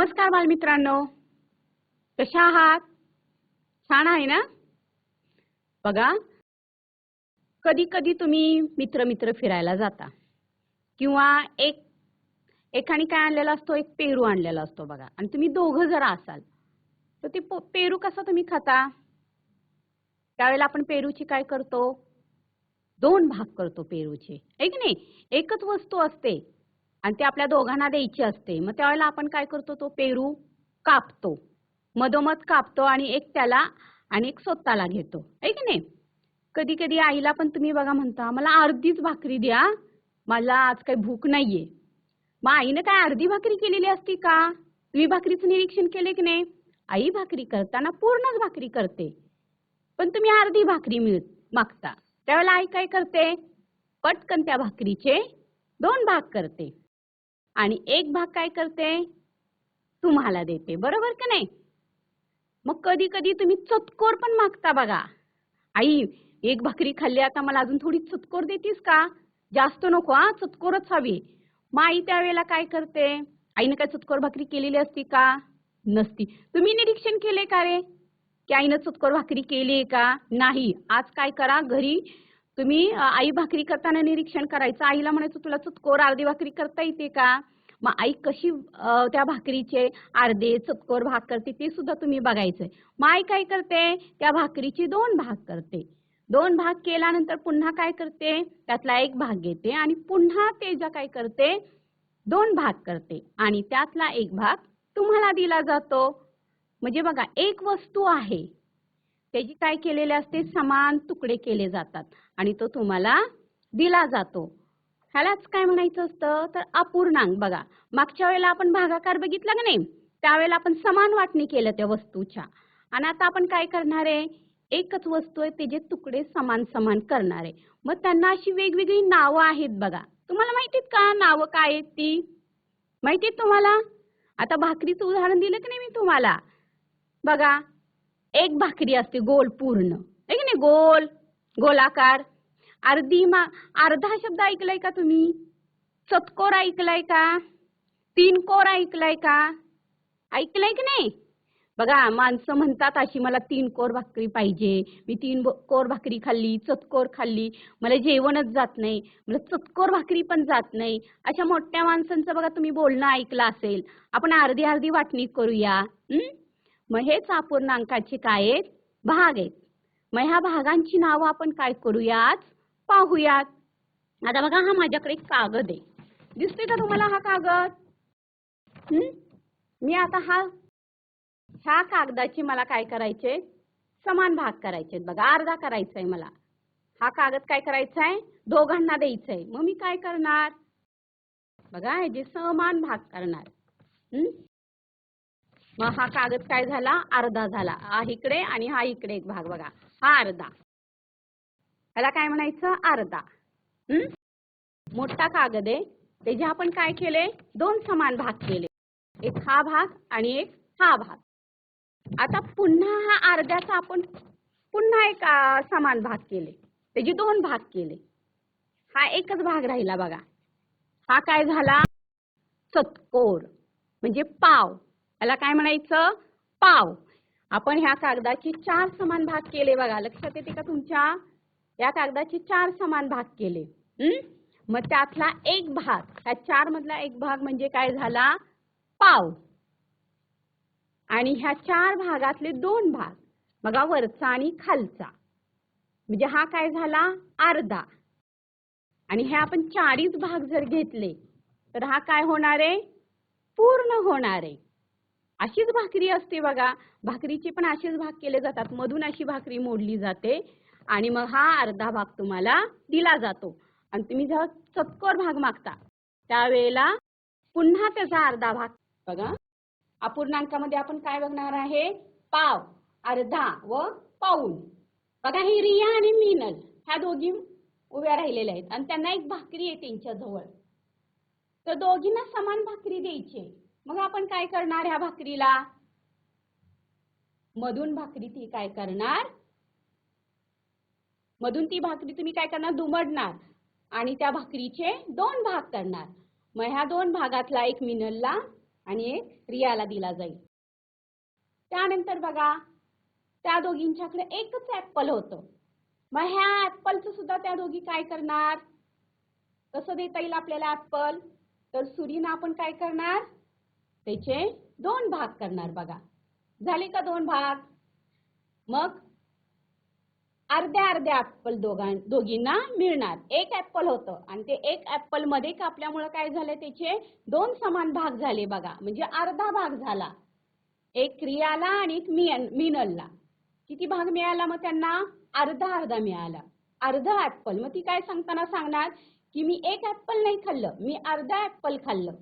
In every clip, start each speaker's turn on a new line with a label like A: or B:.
A: नमस्कार बालमित्रांनो. कशा आहात? छान आहे ना? बघा. कधी कधी तुम्ही मित्र मित्र फिरायला जाता. किंवा एक एकाने काय आणलेला असतो? एक पेरू आणलेला असतो बघा. आणि तुम्ही दोघं जर असाल तर ते पेरू कसा तुम्ही खाता? त्यावेळेला आपण पेरूची काय करतो? दोन भाग करतो पेरूचे. आहे की नाही? एकच वस्तू असते. आणि ते आपल्या दोघांना द्यायची असते. मग त्यावेळेला आपण काय करतो तो पेरू कापतो. मधोमध कापतो आणि एक त्याला आणि एक स्वतःला घेतो. आहे की नाही? कधी कधी आईला पण तुम्ही बघा म्हणता मला अर्धीच भाकरी द्या. मला आज काही भूक नाहीये. मग आईनं काय अर्धी भाकरी केलेली असती का? तुम्ही भाकरीचं निरीक्षण केले की नाही? आई भाकरी करताना पूर्णच भाकरी करते. पण तुम्ही अर्धी भाकरी मिळ मागता. त्यावेळेला आई काय करते? पटकन त्या भाकरीचे दोन भाग करते. आणि एक भाग काय करते? तुम्हाला देते. बरोबर का नाही? मग कधी कधी तुम्ही चतकोर पण मागता बघा. आई एक भाकरी खाल्ली आता मला अजून थोडी चतकोर देतीस का? जास्त नको हा चतकोरच हवी. मग आई त्यावेळेला काय करते? आईने काय चतकोर भाकरी केलेली असती का? नसती. तुम्ही निरीक्षण केले का रे? की आईनं चतकोर भाकरी केली आहे का? नाही. आज काय करा? घरी तुम्ही आई भाकरी करताना निरीक्षण करायचं. आईला म्हणायचं तुला चुतकोर अर्धी भाकरी करता येते का? मग आई कशी त्या भाकरीचे अर्धे चुतकोर भाग करते ते सुद्धा तुम्ही बघायचंय. मग आई काय करते? त्या भाकरीचे दोन भाग करते. दोन भाग केल्यानंतर पुन्हा काय करते? त्यातला एक भाग घेते आणि पुन्हा ते ज्या काय करते? दोन भाग करते. आणि त्यातला एक भाग तुम्हाला दिला जातो. म्हणजे बघा एक वस्तू आहे. त्याची काय केलेले असते? समान तुकडे केले जातात. आणि तो तुम्हाला दिला जातो. ह्यालाच काय म्हणायचं असतं? तर अपूर्णांक बघा. मागच्या वेळेला आपण भागाकार बघितला का नाही? त्यावेळेला आपण समान वाटणी केलं त्या वस्तूच्या. आणि आता आपण काय करणार आहे? एकच वस्तू आहे त्याचे तुकडे समान समान करणार आहे. मग त्यांना अशी वेगवेगळी नावं आहेत बघा. तुम्हाला माहितीत का नावं काय आहेत ती? माहितीत तुम्हाला? आता भाकरीचं उदाहरण दिलं की नाही मी तुम्हाला? बघा. एक भाकरी असते गोल पूर्ण. आहे की नाही? गोल. गोलाकार. अर्धी मा अर्धा शब्द ऐकलाय का तुम्ही? चतकोर ऐकलाय का? तीन कोर ऐकलाय का? ऐकलंय की नाही? बघा माणसं म्हणतात अशी मला तीन कोर भाकरी पाहिजे. मी तीन कोर भाकरी खाल्ली चतकोर खाल्ली. मला जेवणच जात नाही. मला चतकोर भाकरी पण जात नाही. अशा मोठ्या माणसांचं बघा तुम्ही बोलणं ऐकलं असेल. आपण अर्धी अर्धी वाटणी करूया. मग हेच अपूर्णांकाचे काय आहेत? भाग आहेत. मग ह्या भागांची नावं आपण काय करूयात? पाहूयात. आता बघा हा माझ्याकडे एक कागद आहे. दिसते का तुम्हाला हा कागद? हम्म मी आता हा ह्या कागदाची मला काय करायचे समान भाग करायचे बघा अर्धा करायचा आहे मला. हा कागद काय करायचा आहे दोघांना द्यायचा आहे मग मी काय करणार? बघा ह्याचे समान भाग करणार. हम्म मग हा कागद काय झाला? अर्धा झाला. हा इकडे आणि हा इकडे एक भाग. बघा हा अर्धा. ह्याला काय म्हणायचं? अर्धा. मोठा कागद आहे त्याचे आपण काय केले? दोन समान भाग केले. एक हा भाग आणि एक हा भाग. आता पुन्हा हा अर्ध्याचा आपण पुन्हा एक समान भाग केले. त्याचे दोन भाग केले हा एकच भाग राहिला बघा. हा काय झाला? चतकोर म्हणजे पाव. याला काय म्हणायचं? पाव. आपण ह्या कागदाचे चार समान भाग केले बघा. लक्षात येते का तुमच्या? या कागदाचे चार समान भाग केले. मग त्यातला एक भाग त्या चार मधला एक भाग म्हणजे काय झाला? पाव आणि ह्या चार भागातले दोन भाग बघा वरचा आणि खालचा. म्हणजे हा काय झाला? अर्धा. आणि हे आपण चारीच भाग जर घेतले तर हा काय होणार आहे? पूर्ण होणार आहे. अशीच भाकरी असते बघा. भाकरीचे पण असेच भाग केले जातात. मधून अशी भाकरी मोडली जाते. आणि मग हा अर्धा भाग तुम्हाला दिला जातो. आणि तुम्ही जेव्हा चतकोर भाग मागता त्यावेळेला पुन्हा त्याचा अर्धा भाग बघा. अपूर्णांकामध्ये आपण काय बघणार आहे? पाव अर्धा व पाऊन बघा ही रिया आणि मीनल ह्या दोघी उभ्या राहिलेल्या आहेत. आणि त्यांना एक भाकरी आहे त्यांच्या जवळ. तर दोघींना समान भाकरी द्यायची. मग आपण काय करणार ह्या भाकरीला? मधून भाकरी ती काय करणार? मधून ती भाकरी तुम्ही काय करणार? दुमडणार. आणि त्या भाकरीचे दोन भाग करणार. मग ह्या दोन भागातला एक मिनलला आणि एक रियाला दिला जाईल. त्यानंतर बघा त्या दोघींच्याकडे एकच ऍपल होतं. मग ह्या ऍपलचं सुद्धा त्या दोघी काय करणार? कसं देता येईल आपल्याला ऍपल तर सुरीनं आपण काय करणार? त्याचे दोन भाग करणार बघा. झाले का दोन भाग? मग अर्ध्या अर्ध्या ऍपल दोघां दोघींना मिळणार. एक ऍपल होतं आणि ते एक ऍपलमध्ये कापल्यामुळे काय झालं? त्याचे दोन समान भाग झाले बघा. म्हणजे अर्धा भाग झाला. एक क्रियाला आणि एक मियन मिनलला. किती भाग मिळाला? मग त्यांना अर्धा अर्धा मिळाला. अर्धा ऍपल मग ती काय सांगताना सांगणार? की मी एक ऍपल नाही खाल्लं. मी अर्धा ऍपल खाल्लं.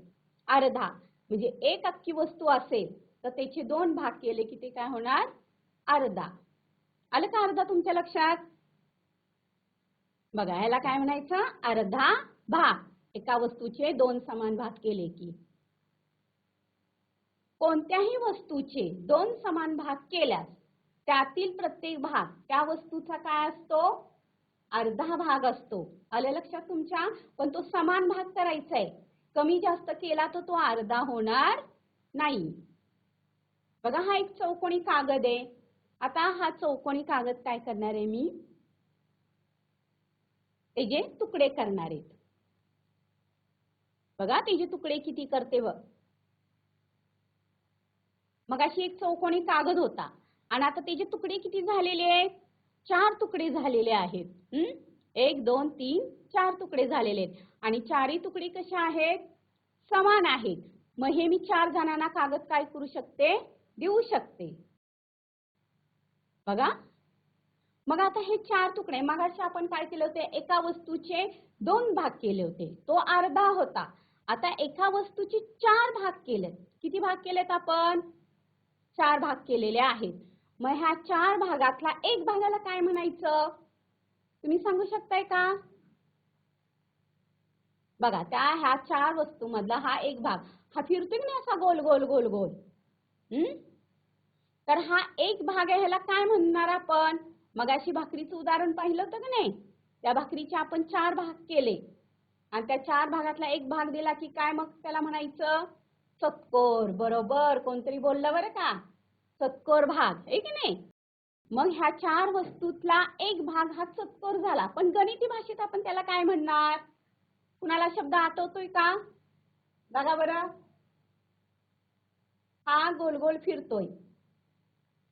A: अर्धा. म्हणजे एक अख्खी वस्तू असेल तर त्याचे दोन भाग केले की ते काय होणार? अर्धा. आलं का अर्धा तुमच्या लक्षात? बघा ह्याला काय म्हणायचं? अर्धा भाग. एका वस्तूचे दोन समान भाग केले की. कोणत्याही वस्तूचे दोन समान भाग केल्यास त्यातील प्रत्येक भाग त्या वस्तूचा काय असतो? अर्धा भाग असतो. आलं लक्षात तुमच्या? पण तो समान भाग करायचा आहे कमी जास्त केला तर तो अर्धा होणार नाही. बघा हा एक चौकोनी कागद आहे. आता हा चौकोनी कागद काय करणार आहे मी? त्याचे तुकडे करणार आहेत. बघा त्याचे तुकडे किती करते बघ. मग अशी एक चौकोनी कागद होता. आणि आता त्याचे तुकडे किती झालेले आहेत? चार तुकडे झालेले आहेत. हम्म? एक दोन तीन चार तुकडे झालेले आहेत. आणि चारही तुकडे कसे आहेत? समान आहेत. मग हे मी चार जणांना कागद काय करू शकते? देऊ शकते. बघा. मग आता हे चार तुकडे मगाशी आपण काय केले होते? एका वस्तूचे दोन भाग केले होते. तो अर्धा होता. आता एका वस्तूचे चार भाग केलेत. किती भाग केलेत आपण? चार भाग केलेले आहेत. मग ह्या चार भागातला एक भागाला काय म्हणायचं? तुम्ही सांगू शकताय का? बघा त्या ह्या चार वस्तू मधला हा एक भाग. हा फिरतोय की नाही असा गोल गोल गोल गोल? हम्म? तर हा एक भाग आहे ह्याला काय म्हणणार आपण? मग अशी भाकरीचं उदाहरण पाहिलं होतं की नाही? त्या भाकरीचे आपण चार भाग केले. आणि त्या चार भागातला एक भाग दिला की काय मग त्याला म्हणायचं? चतकोर बरोबर. कोणतरी बोललं बरं का? चतकोर भाग. आहे की नाही? मग ह्या चार वस्तूतला एक भाग हा चतकोर झाला. पण गणिती भाषेत आपण त्याला काय म्हणणार? कुणाला शब्द आठवतोय का? बघा बरं. हा गोल गोल फिरतोय.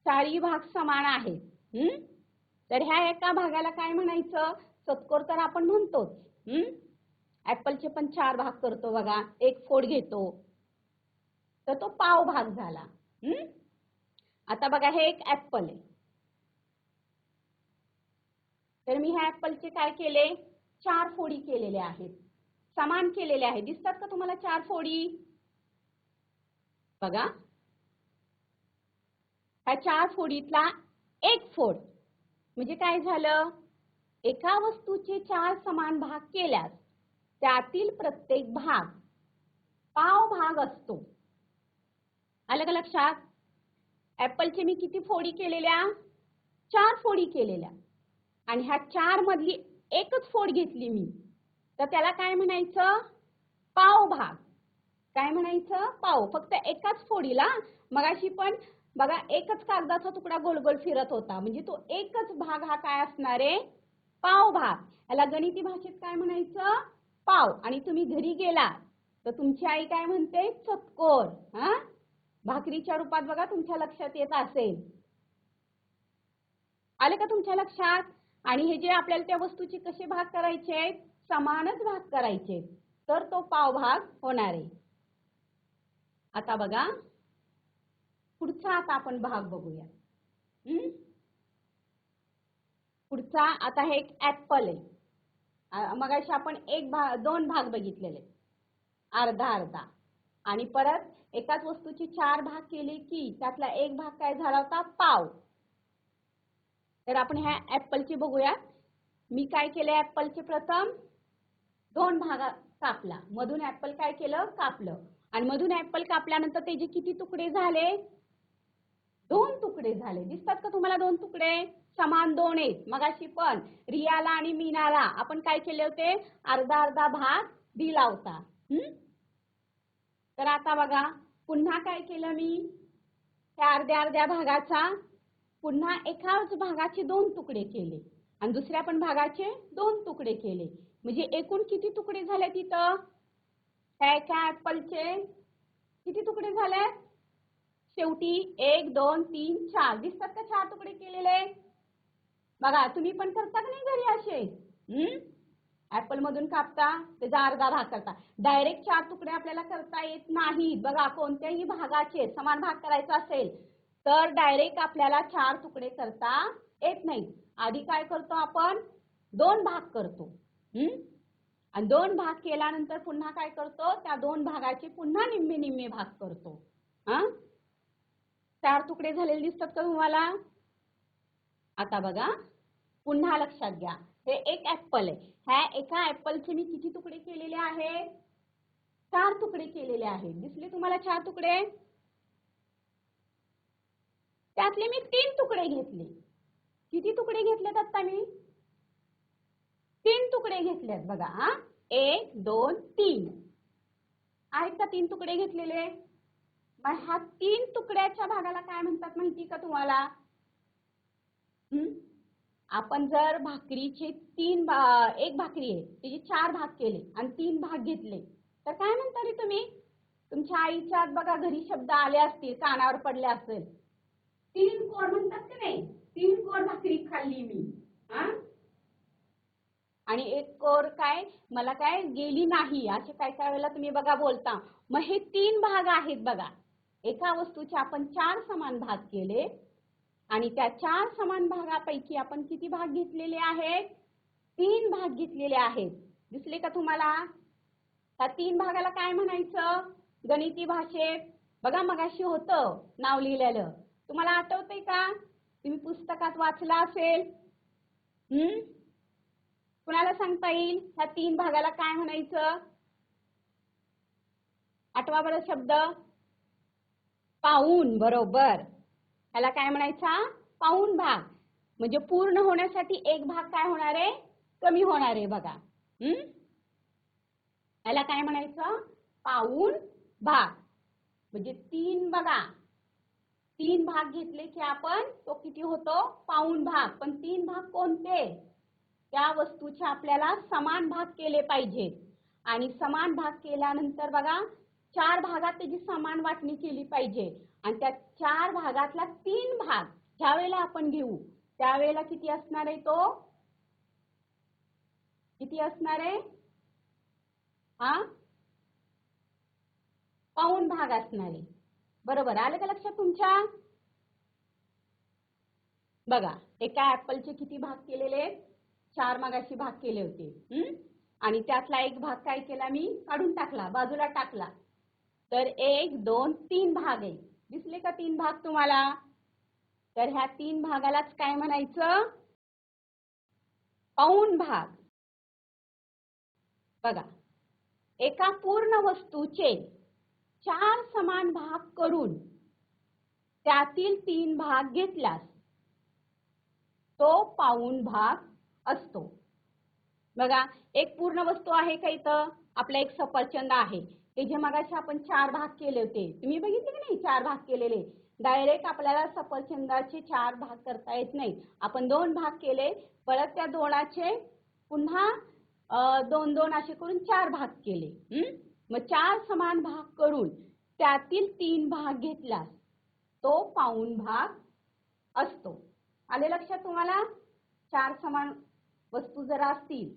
A: चारही भाग समान आहेत. हम्म? तर ह्या एका भागाला काय म्हणायचं? चतकोर तर आपण म्हणतोच. हम्म? ऍपलचे पण चार भाग करतो बघा. एक फोड घेतो. तर तो पाव भाग झाला. हम्म? आता बघा हे एक ऍपल आहे. तर मी ह्या ऍपलचे काय केले? चार फोडी केलेल्या आहेत. समान केलेले आहेत. दिसतात का तुम्हाला चार फोडी? बघा. ह्या चार फोडीतला एक फोड. म्हणजे काय झालं? एका वस्तूचे चार समान भाग केल्यास त्यातील प्रत्येक भाग पाव भाग असतो. आलं का लक्षात? ऍपलचे मी किती फोडी केलेल्या? चार फोडी केलेल्या. आणि ह्या चार मधली एकच फोड घेतली मी. तर त्याला काय म्हणायचं? पाव भाग. काय म्हणायचं? पाव. फक्त एकाच फोडीला. मगाशी पण बघा एकच कागदाचा तुकडा गोल गोल फिरत होता. म्हणजे तो एकच भाग हा काय असणार आहे? पाव भाग. याला गणिती भाषेत काय म्हणायचं? पाव. आणि तुम्ही घरी गेला तर तुमची आई काय म्हणते? चतकोर. हा? भाकरीच्या रूपात बघा तुमच्या लक्षात येत असेल. आले का तुमच्या लक्षात? आणि हे जे आपल्याला त्या वस्तूचे कसे भाग करायचे समानच भाग करायचे तर तो पाव भाग होणार आहे. आता बघा. पुढचा आता आपण भाग बघूया. हम्म? पुढचा आता हे एक ऍपल आहे. मग आपण एक भाग दोन भाग बघितलेले. अर्धा अर्धा. आणि परत एकाच वस्तूची चार भाग केले की त्यातला एक भाग काय झाला होता? पाव. तर आपण ह्या ऍपलचे बघूया मी काय केले ऍपलचे प्रथम? दोन भाग कापला. मधून ऍपल काय केलं? कापलं. आणि मधून ऍपल कापल्यानंतर त्याचे किती तुकडे झाले? दोन तुकडे झाले. दिसतात का तुम्हाला दोन तुकडे? समान दोन आहेत. मगाशी पण रियाला आणि मीनाला आपण काय केले होते? अर्धा अर्धा भाग दिला होता. हम्म? तर आता बघा पुन्हा काय केलं मी? त्या अर्ध्या अर्ध्या भागाचा पुन्हा एकाच भागाचे दोन तुकडे केले. आणि दुसऱ्या पण भागाचे दोन तुकडे केले. म्हणजे एकूण किती तुकडे झाले तिथं? त्या एका ऍपलचे किती तुकडे झाले शेवटी एक दोन तीन चार. दिसतात का चार तुकडे केलेले? बघा तुम्ही पण करता का नाही घरी असे? हम्म? ऍपल मधून कापता त्याचा अर्धा भाग करता. डायरेक्ट चार तुकडे आपल्याला करता येत नाहीत. बघा कोणत्याही भागाचे समान भाग करायचा असेल तर डायरेक्ट आपल्याला चार तुकडे करता येत नाही. आधी काय करतो आपण? दोन भाग करतो. हम्म? आणि दोन भाग केल्यानंतर पुन्हा काय करतो? त्या दोन भागाचे पुन्हा निम्मे निम्मे भाग करतो. हा? चार तुकडे झालेले दिसतात का तुम्हाला? आता बघा पुन्हा लक्षात घ्या. हे एक ऍपल आहे. ह्या एका ऍपलचे मी किती तुकडे केलेले आहे? चार तुकडे केलेले आहेत. दिसले तुम्हाला चार तुकडे? त्यातले मी तीन तुकडे घेतले. किती तुकडे घेतलेत आता मी? तीन तुकडे घेतलेत बघा एक दोन तीन. आहेत का तीन तुकडे घेतलेले? मग हा तीन तुकड्याच्या भागाला काय म्हणतात माहिती का तुम्हाला? आपण जर भाकरीचे तीन भा एक भाकरी आहे त्याचे चार भाग केले आणि तीन भाग घेतले तर काय म्हणता रे तुम्ही? तुमच्या आईच्या बघा घरी शब्द आले असतील कानावर पडले असेल. तीन कोर म्हणतात की नाही? तीन कोर भाकरी खाल्ली मी. हा आणि एक कोर काय? मला काय गेली नाही असे काय काय वेळेला तुम्ही बघा बोलता. मग हे तीन भाग आहेत बघा. एका वस्तूचे आपण चार समान भाग केले आणि त्या चार समान भागापैकी आपण किती भाग घेतलेले आहेत? तीन भाग घेतलेले आहेत. दिसले का तुम्हाला? त्या तीन भागाला काय म्हणायचं? गणिती भाषेत. बघा मगाशी होतं नाव लिहिलेलं. तुम्हाला आठवतंय का? तुम्ही पुस्तकात वाचला असेल. हम्म? कुणाला सांगता येईल? ह्या तीन भागाला काय म्हणायचं? आठवा बरं शब्द. पाऊन बरोबर. याला काय म्हणायचा? पाऊन भाग. म्हणजे पूर्ण होण्यासाठी एक भाग काय होणार आहे? कमी होणार आहे बघा. हम्म? याला काय म्हणायचं? पाऊन भाग. म्हणजे तीन बघा. तीन भाग घेतले की आपण तो किती होतो? पाऊन भाग. पण तीन भाग कोणते? त्या वस्तूचे आपल्याला समान भाग केले पाहिजेत. आणि समान भाग केल्यानंतर बघा चार भागात त्याची समान वाटणी केली पाहिजे. आणि त्या चार भागातला तीन भाग ज्या वेळेला आपण घेऊ. त्यावेळेला किती असणार आहे तो? किती असणार आहे? हा? पाऊण भाग असणार आहे. बरोबर. आलं का लक्षात तुमच्या? बघा एका ऍपलचे किती भाग केलेले आहेत? चार मागाशी भाग केले होते. आणि त्यातला एक भाग काय केला मी? काढून टाकला. बाजूला टाकला. तर एक दोन तीन भाग आहे. दिसले का तीन भाग तुम्हाला? तर ह्या तीन भागालाच काय म्हणायचं? पाऊण भाग. बघा एका पूर्ण वस्तूचे चार समान भाग करून त्यातील तीन भाग घेतल्यास तो पाऊण भाग असतो. बघा एक पूर्ण वस्तू आहे का इथं? आपला एक सफरचंद आहे. हे जे मगाशी आपण चार भाग केले होते तुम्ही बघितले की नाही चार भाग केलेले? डायरेक्ट आपल्याला सफरचंदाचे चार भाग करता येत नाही. आपण दोन भाग केले परत त्या दोनाचे पुन्हा दोन दोन असे करून चार भाग केले. हम्म? मग चार समान भाग करून त्यातील तीन भाग घेतलास तो पाऊण भाग असतो. आले लक्षात तुम्हाला? चार समान वस्तू जर असतील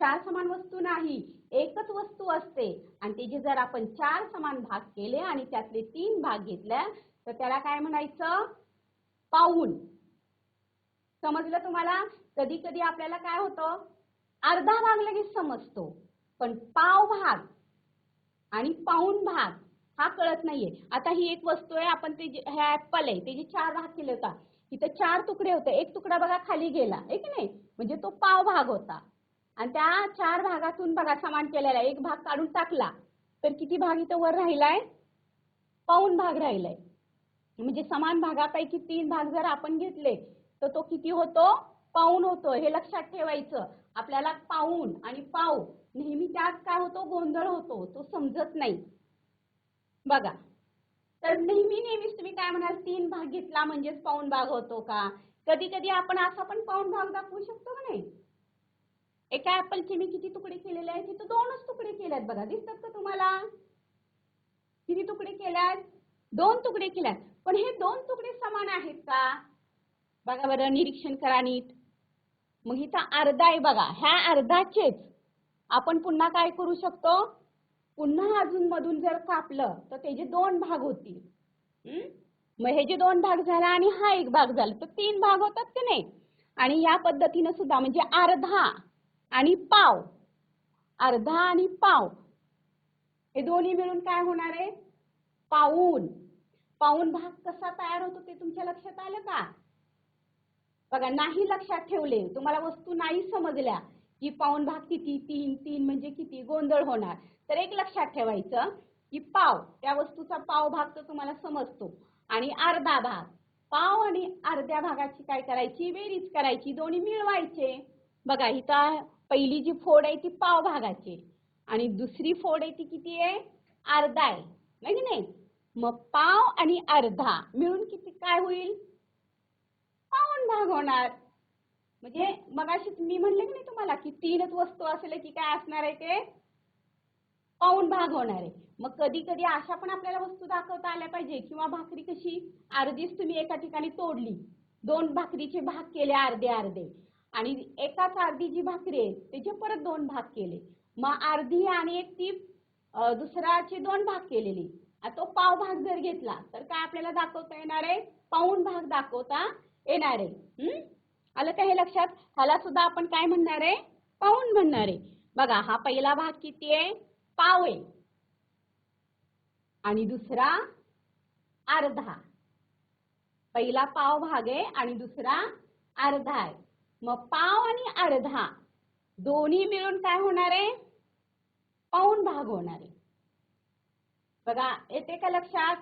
A: चार समान वस्तू नाही एकच वस्तू असते. आणि त्याचे जर आपण चार समान भाग केले आणि त्यातले तीन भाग घेतले तर त्याला काय म्हणायचं? पाऊण समजलं तुम्हाला? कधी कधी आपल्याला काय होतं? अर्धा भाग लगेच समजतो. पण पाव भाग आणि पाऊण भाग हा कळत नाहीये. आता ही एक वस्तू आहे आपण ते जे- हे ऍपल आहे त्याचे चार भाग केले होता तिथं चार तुकडे होते. एक तुकडा बघा खाली गेला. आहे की नाही? म्हणजे तो पाव भाग होता. आणि त्या चार भागातून बघा समान केलेला एक भाग काढून टाकला तर किती भाग इथं वर राहिलाय? पाऊण भाग राहिलाय. म्हणजे समान भागापैकी तीन भाग जर आपण घेतले तर तो किती होतो? पाऊण होतो. हे लक्षात ठेवायचं. आपल्याला पाऊन आणि पाव नेहमी त्यात काय होतो? गोंधळ होतो. तो समजत नाही. बघा. तर नेहमी नेहमीच तुम्ही काय म्हणाल? तीन भाग घेतला म्हणजेच पाऊन भाग होतो का? कधी कधी आपण असा पण पाऊण भाग दाखवू शकतो का नाही? एका ऍपलचे मी किती तुकडे केलेले आहेत? तिथं दोनच तुकडे केले आहेत बघा. दिसतात का तुम्हाला? किती तुकडे केल्यात? दोन तुकडे केल्यात. पण हे दोन तुकडे समान आहेत का? बघा बरं निरीक्षण करा नीट. मग इथं अर्धा आहे बघा. ह्या अर्धाचेच आपण पुन्हा काय करू शकतो? पुन्हा अजून मधून जर कापलं तर त्याचे दोन भाग होतील. मग हे जे दोन भाग झाला आणि हा एक भाग झाला तर तीन भाग होतात की नाही? आणि या पद्धतीनं सुद्धा म्हणजे अर्धा आणि पाव. अर्धा आणि पाव. हे दोन्ही मिळून काय होणार आहे? पाऊन. पाऊन भाग कसा तयार होतो ते तुमच्या लक्षात आलं का? बघा नाही लक्षात ठेवले. तुम्हाला वस्तू नाही समजल्या की पाऊन भाग किती तीन तीन म्हणजे किती गोंधळ होणार. तर एक लक्षात ठेवायचं की पाव त्या वस्तूचा पाव भाग तर तुम्हाला समजतो. आणि अर्धा भाग. पाव आणि अर्ध्या भागाची काय करायची? बेरीज करायची. दोन्ही मिळवायचे. बघा इथं पहिली जी फोड आहे ती पाव भागाची आणि दुसरी फोड आहे ती किती आहे? अर्धा आहे. नाही की नाही? मग पाव आणि अर्धा मिळून किती काय होईल? पाऊण भाग होणार. म्हणजे मगाशी मी म्हणले की नाही तुम्हाला की तीनच वस्तू असेल की काय असणार आहे ते? पाऊन भाग होणार आहे. मग कधी कधी अशा पण आपल्याला वस्तू दाखवता आल्या पाहिजे. किंवा भाकरी कशी? अर्धीच तुम्ही एका ठिकाणी तोडली. दोन भाकरीचे भाग केले अर्धे अर्धे. आणि एकाच अर्धी जी भाकरी आहे त्याचे परत दोन भाग केले. मग अर्धी आणि एक ती अं, दुसराचे दोन भाग केलेली. तो पाव भाग जर घेतला तर काय आपल्याला दाखवता येणार आहे? पाऊण भाग दाखवता येणार आहे. हम्म? आलं का हे लक्षात? ह्याला सुद्धा आपण काय म्हणणार आहे? पाऊन म्हणणार आहे. बघा हा पहिला भाग किती आहे? पाव आहे. आणि दुसरा अर्धा. पहिला पाव भाग आहे आणि दुसरा अर्धा आहे. मग पाव आणि अर्धा दोन्ही मिळून काय होणार आहे? पाऊन भाग होणार आहे. बघा येते का लक्षात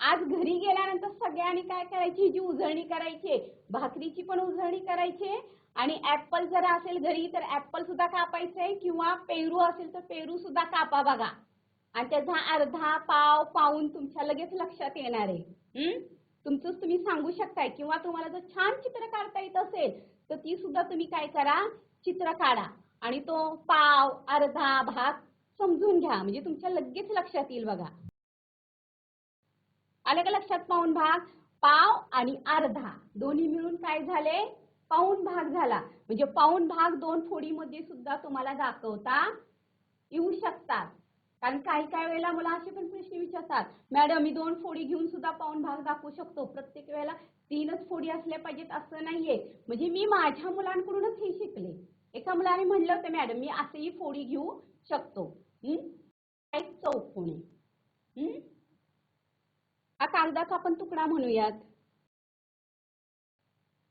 A: आज घरी गेल्यानंतर सगळ्यांनी काय करायची? जी उजळणी करायची भाकरीची पण उजळणी करायची आणि ऍपल जर असेल घरी तर ऍपल सुद्धा कापायचे किंवा पेरू असेल तर पेरू सुद्धा कापा बघा. आणि त्याचा अर्धा पाव पाऊन तुमच्या लगेच लक्षात येणार आहे. तुमचंच तुम्ही सांगू शकताय किंवा तुम्हाला जर छान चित्र काढता येत असेल तर ती सुद्धा तुम्ही काय करा? चित्र काढा. आणि तो पाव अर्धा भाग समजून घ्या. म्हणजे तुमच्या लगेच लक्षात येईल बघा. आलं का लक्षात पाऊन भाग? पाव आणि अर्धा. दोन्ही मिळून काय झाले? पाऊन भाग झाला. म्हणजे पाऊन भाग दोन फोडीमध्ये सुद्धा तुम्हाला दाखवता येऊ शकतात. कारण काही काही वेळेला मला असे पण प्रश्न विचारतात मॅडम मी दोन फोडी घेऊन सुद्धा पाऊन भाग दाखवू शकतो. प्रत्येक वेळेला तीनच फोडी असल्या पाहिजेत असं नाहीये. म्हणजे मी माझ्या मुलांकडूनच हे शिकले. एका मुलाने म्हणलं होतं मॅडम मी असेही फोडी घेऊ शकतो. हं? एक चौकोनी हा? कागदाचा आपण तुकडा म्हणूयात.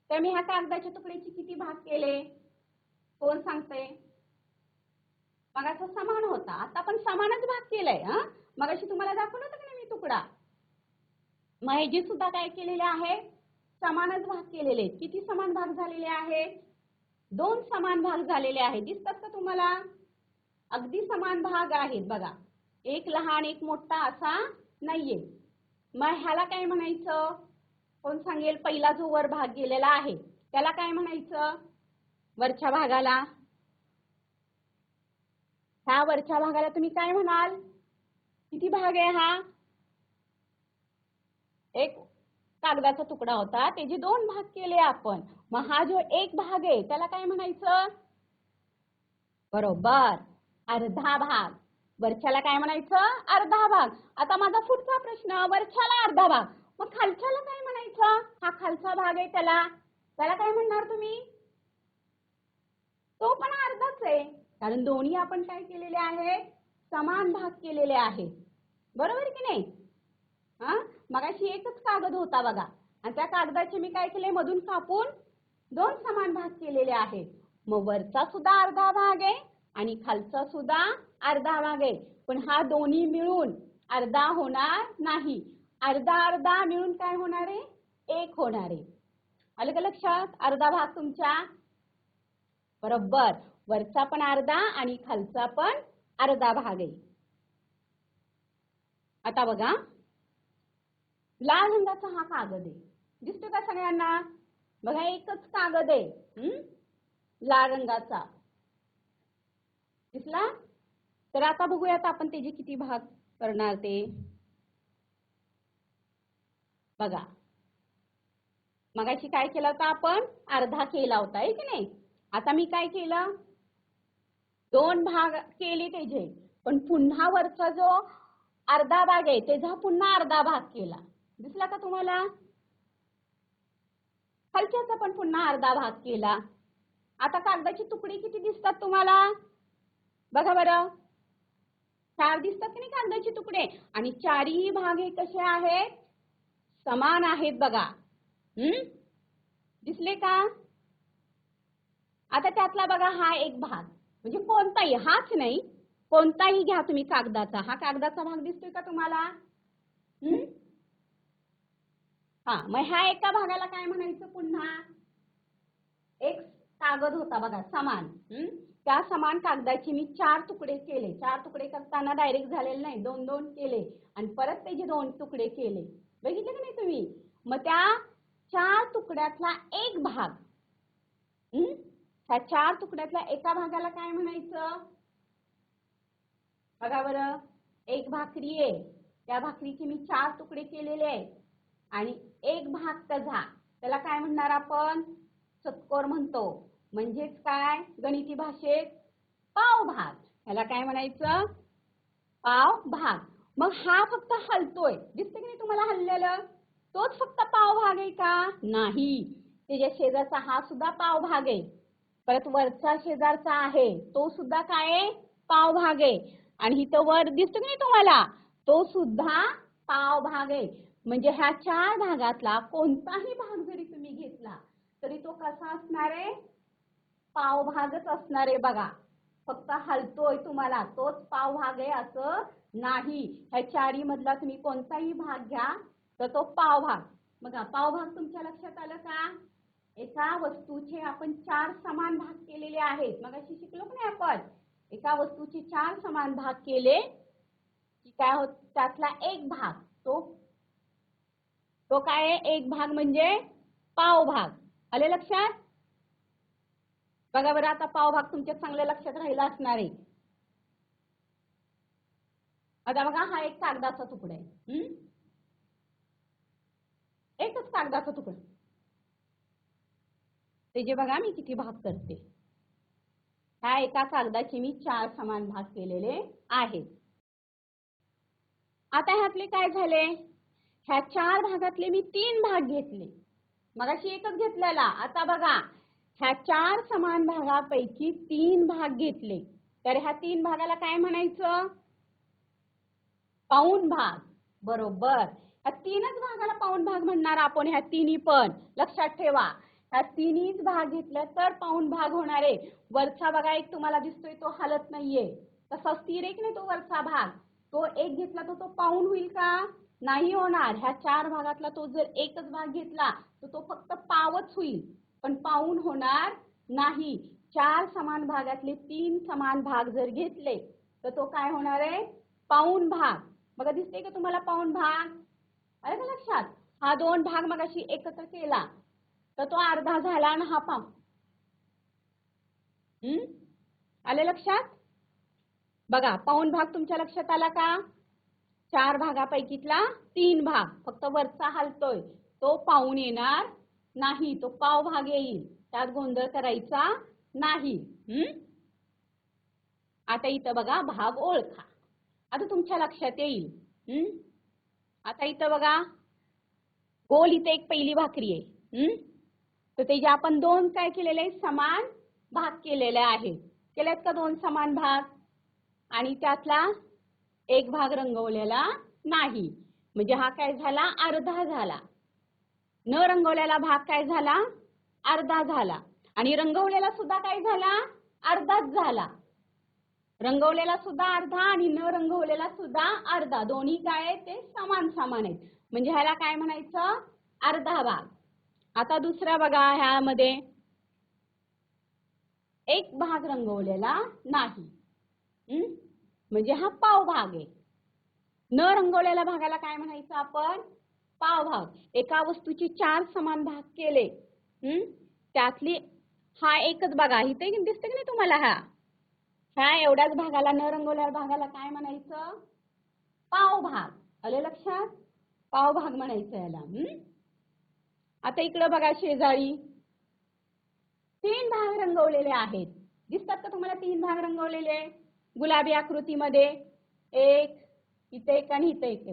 A: तर मी ह्या कागदाच्या तुकड्याचे किती भाग केले? कोण सांगते मगाचा समान होता. आता पण समानच भाग केलाय हा? मगाशी तुम्हाला दाखवलं होतं की मी तुकडा? महेजी सुद्धा काय केलेले आहे? समानच भाग केलेले आहेत. किती समान भाग झालेले आहे? दोन समान भाग झालेले आहेत. दिसतात का तुम्हाला? अगदी समान भाग आहेत बघा. एक लहान एक मोठा असा नाहीये. मग ह्याला काय म्हणायचं? कोण सांगेल? पहिला जो वर भाग गेलेला आहे त्याला काय म्हणायचं? वरच्या भागाला. ह्या वरच्या भागाला तुम्ही काय म्हणाल? किती भाग आहे हा? एक कागदाचा तुकडा होता. त्याचे दोन भाग केले आपण मग हा जो एक भाग आहे त्याला काय म्हणायचं? बरोबर. अर्धा भाग. वरच्याला काय म्हणायचं? अर्धा भाग. आता माझा पुढचा प्रश्न वरच्याला अर्धा भाग. मग खालच्याला काय म्हणायचं? हा खालचा भाग आहे त्याला. त्याला काय म्हणणार तुम्ही? तो पण अर्धाच आहे. कारण दोन्ही आपण काय केलेले आहे? समान भाग केलेले आहे. बरोबर की नाही? हा? मगाशी एकच कागद होता बघा. आणि त्या कागदाचे मी काय केले? मधून कापून दोन समान भाग केलेले आहेत. मग वरचा सुद्धा अर्धा भाग आहे आणि खालचा सुद्धा अर्धा भाग आहे. पण हा दोन्ही मिळून अर्धा होणार नाही. अर्धा अर्धा मिळून काय होणार आहे? एक होणार आहे. आलं का लक्षात? अर्धा भाग तुमच्या बरोबर. वरचा पण अर्धा आणि खालचा पण अर्धा भाग आहे. आता बघा. लाल रंगाचा हा कागद आहे. दिसतो का सगळ्यांना? बघा एकच कागद आहे. लाल रंगाचा. दिसला? तर आता बघूयात आपण त्याचे किती भाग करणार ते. बघा. मगाशी काय केलं होतं आपण? अर्धा केला होता आहे की नाही? आता मी काय केलं? दोन भाग केले त्याचे. पण पुन्हा वरचा जो अर्धा भाग आहे त्याचा पुन्हा अर्धा भाग केला. दिसला का तुम्हाला? खालच्याचा पण पुन्हा अर्धा भाग केला. आता कागदाची तुकडी किती दिसतात तुम्हाला? बघा बरं. चार दिसतात की नाही कागदाचे तुकडे? आणि चारही भाग हे कसे आहेत? समान आहेत बघा. हम्म? दिसले का? आता त्यातला बघा हा एक भाग. म्हणजे कोणताही हाच नाही. कोणताही घ्या तुम्ही कागदाचा. हा कागदाचा भाग दिसतोय का तुम्हाला? हम्म हा मग ह्या एका भागाला काय म्हणायचं पुन्हा? एक कागद होता बघा समान. हम्म त्या समान कागदाचे मी चार तुकडे केले. चार तुकडे करताना डायरेक्ट झालेले नाही दोन दोन केले. आणि परत त्याचे दोन तुकडे केले. बघितले का नाही तुम्ही? मग त्या चार तुकड्यातला एक भाग. हम्म ह्या चार तुकड्यातल्या एका भागाला काय म्हणायचं? बघा बरं. एक भाकरी आहे त्या भाकरीचे मी चार तुकडे केलेले आहेत. आणि एक भाग तझा त्याला काय म्हणणार आपण? चतकोर म्हणतो. म्हणजेच काय? गणिती भाषेत पाव भाग ह्याला काय म्हणायचं? पाव भाग मग हा फक्त हलतोय. दिसते की नाही तुम्हाला हललेलं? तोच फक्त पाव भाग आहे का? नाही. त्याच्या शेजारचा हा सुद्धा पाव भाग आहे. परत वरचा शेजारचा आहे तो सुद्धा काय आहे? पाव भाग आहे. आणि इथं वर दिसतो की नाही तुम्हाला. तो सुद्धा पाव भाग आहे. म्हणजे ह्या चार भागातला कोणताही भाग जरी तुम्ही घेतला तरी तो कसा असणार आहे? पाव भागच असणार आहे बघा. फक्त हलतोय तुम्हाला. तोच पाव भाग आहे असं नाही. ह्या चारी मधला तुम्ही कोणताही भाग घ्या तर तो पाव भाग बघा पाव भाग तुमच्या लक्षात आलं का? एका वस्तूचे आपण चार समान भाग केलेले आहेत. मग अशी शिकलो की नाही आपण? एका वस्तूचे चार समान भाग केले की काय होत त्यातला एक भाग तो तो काय एक भाग म्हणजे पाव भाग. आले लक्षात? बघा बरं आता पाव भाग तुमच्या चांगल्या लक्षात राहिला असणार आहे. आता बघा हा एक कागदाचा तुकडा आहे. हम्म? एकच कागदाचा तुकडा. त्याचे बघा मी किती भाग करते. ह्या एका कागदाचे मी चार समान भाग केलेले आहेत. आता ह्यातले काय झाले? ह्या चार भागातले मी तीन भाग घेतले. मगाशी एकच घेतलेला. आता बघा. ह्या चार समान भागापैकी तीन भाग घेतले. तर ह्या तीन भागाला काय म्हणायचं? पाऊण भाग. बरोबर. ह्या तीनच भागाला पाऊण भाग म्हणणार आपण. ह्या तिन्ही पण. लक्षात ठेवा. ह्या तिन्हीच भाग घेतलं तर पाऊण भाग होणार आहे. वरचा बघा एक तुम्हाला दिसतोय तो हालत नाहीये. तसा स्थिर एक नाही तो वरचा भाग? तो एक घेतला तर तो पाऊण होईल का? नाही होणार. ह्या चार भागातला तो जर एकच भाग घेतला तर तो फक्त पावच होईल. पण पाऊण होणार नाही. चार समान भागातले तीन समान भाग जर घेतले तर तो काय होणार आहे? पाऊण भाग. बघा दिसते का तुम्हाला पाऊण भाग? अरे का लक्षात? हा दोन भाग मगाशी एकत्र केला. तर तो अर्धा झाला आणि हा पाव हम्म? आले लक्षात? बघा पाऊण भाग तुमच्या लक्षात आला का? चार भागापैकीतला तीन भाग. फक्त वरचा हलतोय. तो पाऊन येणार नाही. तो पाव भाग येईल. त्यात गोंधळ करायचा नाही. हम्म? आता इथं बघा भाग ओळखा. आता तुमच्या लक्षात येईल. हम्म? आता इथं बघा. गोल इथे एक पहिली भाकरी आहे. हम्म? तर ते जे आपण दोन काय केलेले आहेत? समान भाग केलेले आहेत. केलेत का दोन समान भाग? आणि त्यातला एक भाग रंगवलेला नाही. म्हणजे हा काय झाला? अर्धा झाला. न रंगवलेला भाग काय झाला? अर्धा झाला. आणि रंगवलेला सुद्धा काय झाला? अर्धाच झाला. रंगवलेला सुद्धा अर्धा आणि न रंगवलेला सुद्धा अर्धा. दोन्ही काय आहेत? ते समान समान आहेत. म्हणजे ह्याला काय म्हणायचं? अर्धा भाग. आता दुसरा बघा ह्यामध्ये. एक भाग रंगवलेला नाही. म्हणजे हा पाव भाग आहे. न रंगवलेल्या भागाला काय म्हणायचं आपण? पावभाग एका वस्तूचे चार समान भाग केले. हम्म? त्यातली हा एकच बघा इथे दिसते की नाही तुम्हाला हा? ह्या एवढ्याच भागाला न रंगवलेल्या भागाला काय म्हणायचं? पावभाग आले लक्षात? पावभाग म्हणायचं याला. हम्म? आता इकडं बघा शेजारी. तीन भाग रंगवलेले आहेत. दिसतात का तुम्हाला तीन भाग रंगवलेले? गुलाबी आकृतीमध्ये एक इथे एक आणि इथे एक.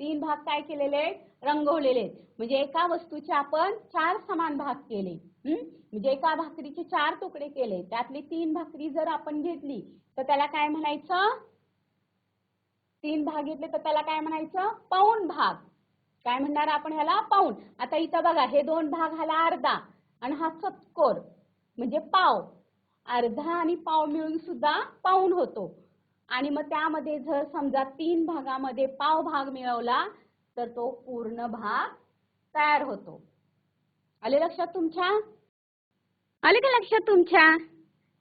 A: तीन भाग काय केलेले? रंगवलेले. आहेत. म्हणजे एका वस्तूचे आपण चार समान भाग केले. म्हणजे एका भाकरीचे चार तुकडे केले. त्यातली तीन भाकरी जर आपण घेतली तर त्याला काय म्हणायचं? तीन भाग घेतले तर त्याला काय म्हणायचं? पाऊण भाग. काय म्हणणार आपण ह्याला? पाऊण आता इथं बघा हे दोन भाग ह्याला अर्धा आणि हा चतकोर म्हणजे पाव. अर्धा आणि पाव मिळून सुद्धा पाऊण होतो. आणि मग त्यामध्ये जर समजा तीन भागामध्ये पाव भाग मिळवला तर तो पूर्ण भाग तयार होतो. आले लक्षात तुमच्या? आले का लक्षात तुमच्या?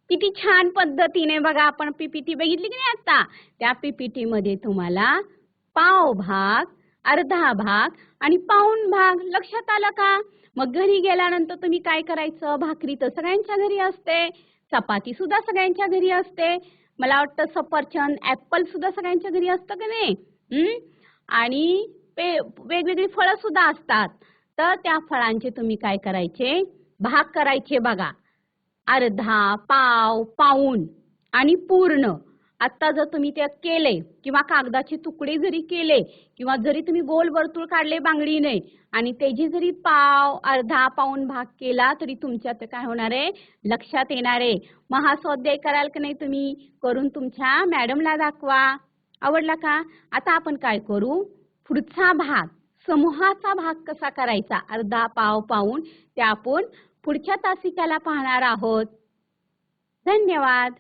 A: किती छान पद्धतीने बघा आपण पीपीटी बघितली की नाही आता? त्या पीपीटी मध्ये तुम्हाला पाव भाग अर्धा भाग आणि पाऊन भाग. लक्षात आलं का? मग घरी गेल्यानंतर तुम्ही काय करायचं? भाकरी तर सगळ्यांच्या घरी असते. चपाती सुद्धा सगळ्यांच्या घरी असते. मला वाटतं सफरचंद ऍपल सुद्धा सगळ्यांच्या घरी असतं का नाही? आणि पे वेगवेगळी फळं सुद्धा असतात. तर त्या फळांचे तुम्ही काय करायचे? भाग करायचे बघा. अर्धा पाव पाऊण आणि पूर्ण. आता जर तुम्ही ते केले किंवा कागदाचे तुकडे जरी केले किंवा जरी तुम्ही गोल वर्तुळ काढले बांगडीने आणि त्याची जरी पाव अर्धा पाऊन भाग केला तरी तुमच्या काय होणार आहे? लक्षात येणार आहे. मग हा स्वाध्याय कराल का नाही तुम्ही? करून तुमच्या मॅडमला दाखवा. आवडला का? आता आपण काय करू? पुढचा भाग समूहाचा भाग कसा करायचा? अर्धा पाव पाहून ते आपण पुढच्या तासिकाला पाहणार आहोत. धन्यवाद.